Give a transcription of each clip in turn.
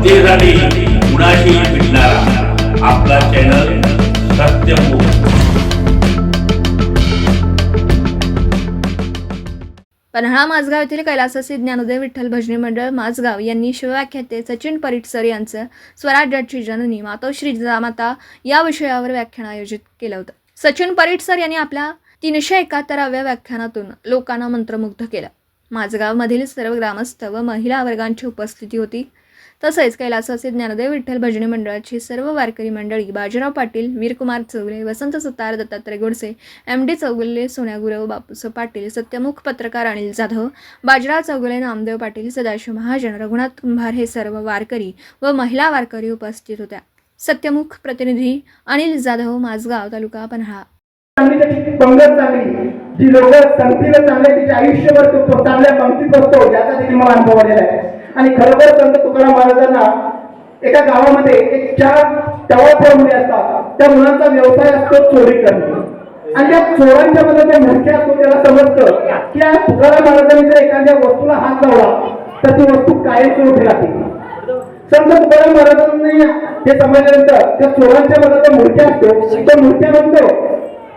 जनतेसाठी कुणाशी भेटणारा आपला चॅनल सत्यमुख पन्हाळा माझगाव येथील कैलासाचे ज्ञानोदय विठ्ठल भजनी मंडळ माझगाव यांनी शिवव्याख्याते सचिन परीटसर यांचं स्वराज्याची जननी मातोश्री जामाता या विषयावर व्याख्यान आयोजित केलं होतं. सचिन परीटसर यांनी आपल्या तीनशे एकाहत्तराव्या व्याख्यानातून लोकांना मंत्रमुग्ध केलं. माझगावमधील सर्व ग्रामस्थ व महिला वर्गांची उपस्थिती होती. तसेच कैलासाचे ज्ञानदेव विठ्ठल भजनी मंडळाची सर्व वारकरी मंडळी बाजीराव पाटील वीरकुमार चौगले वसंत सुतार दत्तात्रय गोडसे एम डी चौगुले सोन्या गुरव बापूस पाटील सत्यमुख पत्रकार अनिल जाधव बाजीराव चौगुले नामदेव पाटील सदाशिव महाजन रघुनाथ कुंभार हे सर्व वारकरी व महिला वारकरी उपस्थित होत्या. सत्यमुख प्रतिनिधी अनिल जाधव माझगाव तालुका पन्हाळा. चांगली त्याची पंगत चांगली. जी लोक संगतीला चांगले तिच्या आयुष्यभर तो चांगल्या पंक्तीत बसतो याचा तिने मला अनुभव आलेला आहे. आणि खरोखर संत तुकाराम महाराजांना एका गावामध्ये एक चार टवाळफळ मुले असतात. त्या मुलांचा व्यवसाय असतो चोरी करणे. आणि त्या चोरांच्या मध्ये त्या मूर्ख्या असतो त्याला समजतं की या तुकाराम महाराजांनी जर एखाद्या वस्तूला हात लावला तर ती वस्तू कायम चोरी राहते. संत तुकाराम महाराजांनी हे समजल्यानंतर त्या चोरांच्या मनात मूर्त्या असतो तो मूर्त्या म्हणतो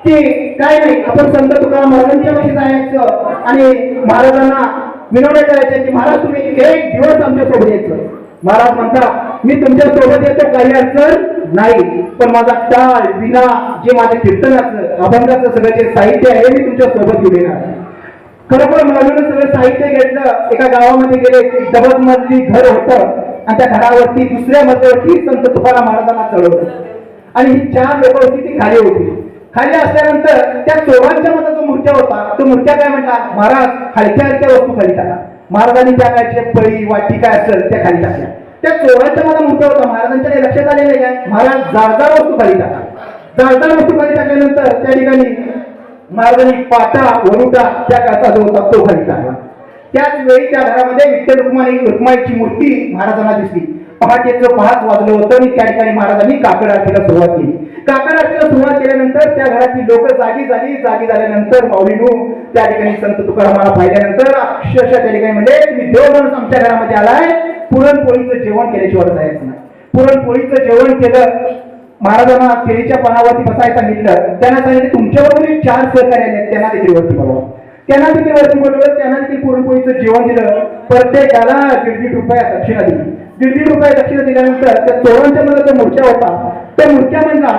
की काय नाही आपण संत तुकाराम महाराजांच्या पाशी जायचं आणि महाराजांना विनवण्या करायच्या की महाराज तुम्ही एक दिवस आमच्यासोबत यायचं. महाराज म्हणता मी तुमच्यासोबत येतो काही अडचण नाही पण माझा टाळ विना जे माझ्या कीर्तनाचं अभंगाचं सगळं जे साहित्य आहे मी तुमच्यासोबत घेणार खरोखर मालून सगळं साहित्य घेतलं. एका गावामध्ये गेले डबल मजली घर होतं. आणि त्या घरावरती दुसऱ्या मजल्यावरती संत तुकाराम महाराजांना चढवलं. आणि ही चार लोक होती ती खाली होती खाली असल्यानंतर त्या चोरांच्या मध्ये जो मूर्त्या होता तो मूर्त्या काय म्हणला? महाराज हलक्या हलक्या वस्तू खाली टाका. महाराजांनी त्या काय पळी वाटी काय असेल त्या खाली टाकल्या. त्या चोरांच्या मध्ये मूर्त्या होता महाराजांच्या काही लक्षात आलेलं आहे काय? महाराज जाळदार वस्तू खाली टाका. जाळदार वस्तू खाली टाकल्यानंतर त्या ठिकाणी महाराजांनी पाटा वरुटा त्या काळचा जो होता तो खाली टाकला. त्याच वेळी त्या घरामध्ये विठ्ठल रुक्माई रुक्माईची मूर्ती महाराजांना दिसली. पहाटेचं पाच वाजलं होतं. आणि त्या ठिकाणी महाराजांनी काकड आरतीला सुरुवात केली. काकड आरतीला सुरुवात केल्यानंतर त्या घरातली लोक जागी झाली. जागी झाल्यानंतर माऊलीनू त्या ठिकाणी संत तुकारामाला पाहिल्यानंतर अक्षरशः त्या ठिकाणी म्हणजे तुम्ही देव माणूस आमच्या घरामध्ये आलाय. पुरणपोळीचं जेवण केल्याशिवाय जायचं नाही. पुरणपोळीचं जेवण केलं. महाराजांना केळीच्या पानावरती बसायला सांगितलं. त्यांना सांगितलं तुमच्याबरोबर चार सहकारी त्यांना देखील वरती बघा त्यांना देखील वरती बोलवलं? त्यांना देखील पुरणपोळीचं जेवण दिलं? प्रत्येकाला दीड दीड रुपया दक्षिणा दिली. दीड दीड रुपया दक्षिणा दिल्यानंतर त्या चोरांच्या मध्ये जो मूर्त्या होता त्या मूर्त्या म्हणला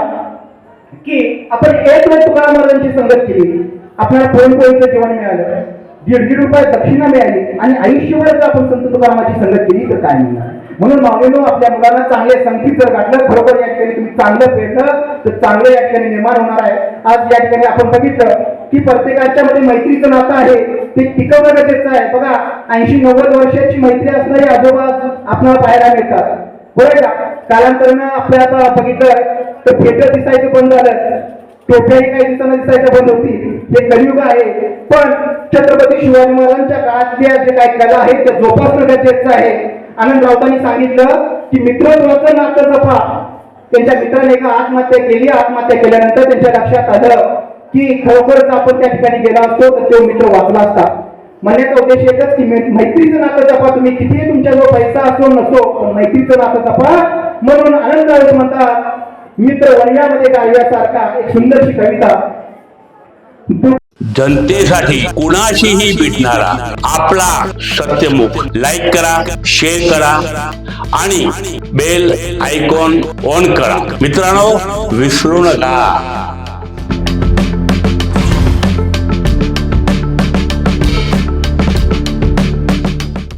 की आपण एक वेळ तुकाराम महाराजांची संगत केली. आपल्याला पुरणपोळीचं जेवण मिळालं. दीड दीड रुपये दक्षिणा मिळाली आणि आयुष्यभर जर आपण संत तुकारामाची संगत केली तर काय मिळणार? म्हणून माऊलीनो आपल्या मुलांना चांगले संगीत जर घातलं खरोखर या ठिकाणी तुम्ही चांगलं पेरलं तर चांगलं या ठिकाणी निर्माण होणार आहे. आज या ठिकाणी आपण बघितलं की प्रत्येकाच्या मध्ये मैत्रीचं नातं आहे. ते टिकवणं गरजेचं आहे. बघा ऐंशी नव्वद वर्षाची मैत्री असणारी आजोबा आपल्याला पाहायला मिळतात. बरं का? कालांतरानं आपल्या आता बघितलं तर थिएटर दिसायचं बंद झालं. टोप्याही काही दिवसांना दिसायचं बंद होती. हे कलियुग आहे. पण छत्रपती शिवाजी महाराजांच्या काळातल्या जे काही कला आहेत त्या जोपासणं गरजेचं आहे. आनंद राऊतांनी सांगितलं की मित्र मित्रत्वाचं नातं जपा. त्यांच्या मित्राने एका आत्महत्या केली. आत्महत्या केल्यानंतर त्यांच्या लक्षात आलं की खरोखरच आपण त्या ठिकाणी गेला असतो तर तो मित्र वाचला असता. म्हणण्याचा उद्देश एकच की मैत्रीचं नातं जपा. तुम्ही कितीही तुमच्याजवळ पैसा असो नसो पण मैत्रीचं नातं जपा. म्हणून आनंद म्हणतात मित्र वन्यामध्ये गायल्यासारखा एक सुंदरशी कविता. जनतेसाठी कुणाशीही भेटणारा आपला सत्यमुख. लाईक करा शेअर करा आणि बेल आयकॉन ऑन करा. मित्रांनो विसरू नका.